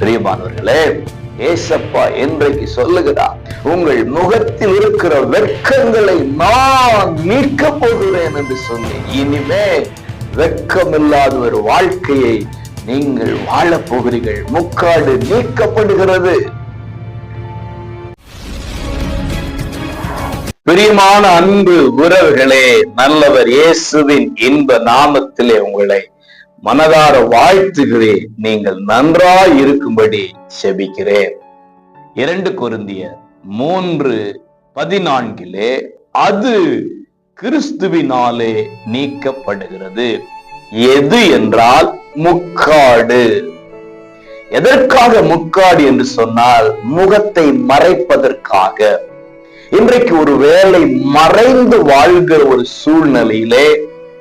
பிரியமானவர்களே ஏசப்பா என்றைக்கு சொல்லுகிறார் உங்கள் முகத்தில் இருக்கிற வெட்கங்களை நான் நீக்க போகிறேன் என்று சொல்லி. இனிமே வெட்கமில்லாத ஒரு வாழ்க்கையை நீங்கள் வாழப் போகிறீர்கள். முக்காடு நீக்கப்படுகிறது பிரியமான அன்பு உறவுகளே நல்லவர் இயேசுவின் இன்ப நாமத்திலே உங்களை மனதார வாழ்த்துகிறேன் நீங்கள் நன்றாய் இருக்கும்படி செபிக்கிறேன். இரண்டு குருந்திய மூன்று பதினான்கிலே அது கிறிஸ்துவினாலே நீக்கப்படுகிறது. எது என்றால் முக்காடு. எதற்காக முக்காடு என்று சொன்னால் முகத்தை மறைப்பதற்காக. இன்றைக்கு ஒரு வேலை மறைந்து வாழ்கிற ஒரு சூழ்நிலையிலே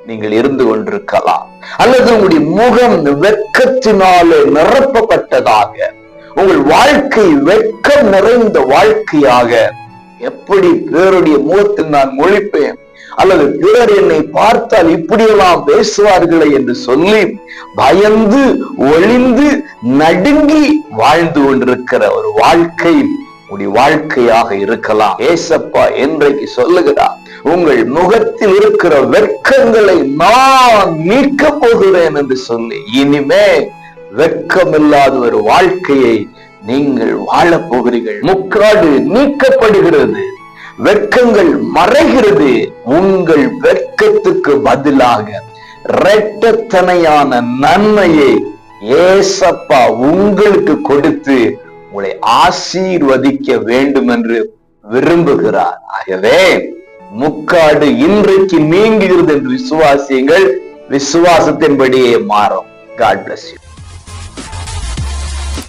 நீங்கள் இருந்து கொண்டிருக்கலாம். அல்லது உங்களுடைய முகம் வெக்கத்தினாலே நிரப்பப்பட்டதாக உங்கள் வாழ்க்கை வெக்கம் நிறைந்த வாழ்க்கையாக எப்படி பிறருடைய முகத்தில் நான் மொழிப்பேன்? அல்லது பிறர் என்னை பார்த்தால் இப்படியெல்லாம் பேசுவார்களே என்று சொல்லி பயந்து ஒளிந்து நடுங்கி வாழ்ந்து கொண்டிருக்கிற ஒரு வாழ்க்கை உடைய வாழ்க்கையாக இருக்கலாம். ஏசப்பா என்றைக்கு சொல்லுகிறார் உங்கள் முகத்தில் இருக்கிற வெட்கங்களை நான் நீக்க போகிறேன் என்று சொல்லி இனிமே வெட்கமில்லாத ஒரு வாழ்க்கையை நீங்கள் வாழப் போகிறீர்கள். முக்காடு நீக்கப்படுகிறது. வெட்கங்கள் மறைகிறது. உங்கள் வெட்கத்துக்கு பதிலாக இரட்டத்தனையான நன்மையை ஏசப்பா உங்களுக்கு கொடுத்து உங்களை ஆசீர்வதிக்க வேண்டும் என்று விரும்புகிறார். ஆகவே முக்காடு இன்றைக்கு நீங்குகிறது என்று விசுவாசியங்கள். விசுவாசத்தின்படியே மாறும். God bless you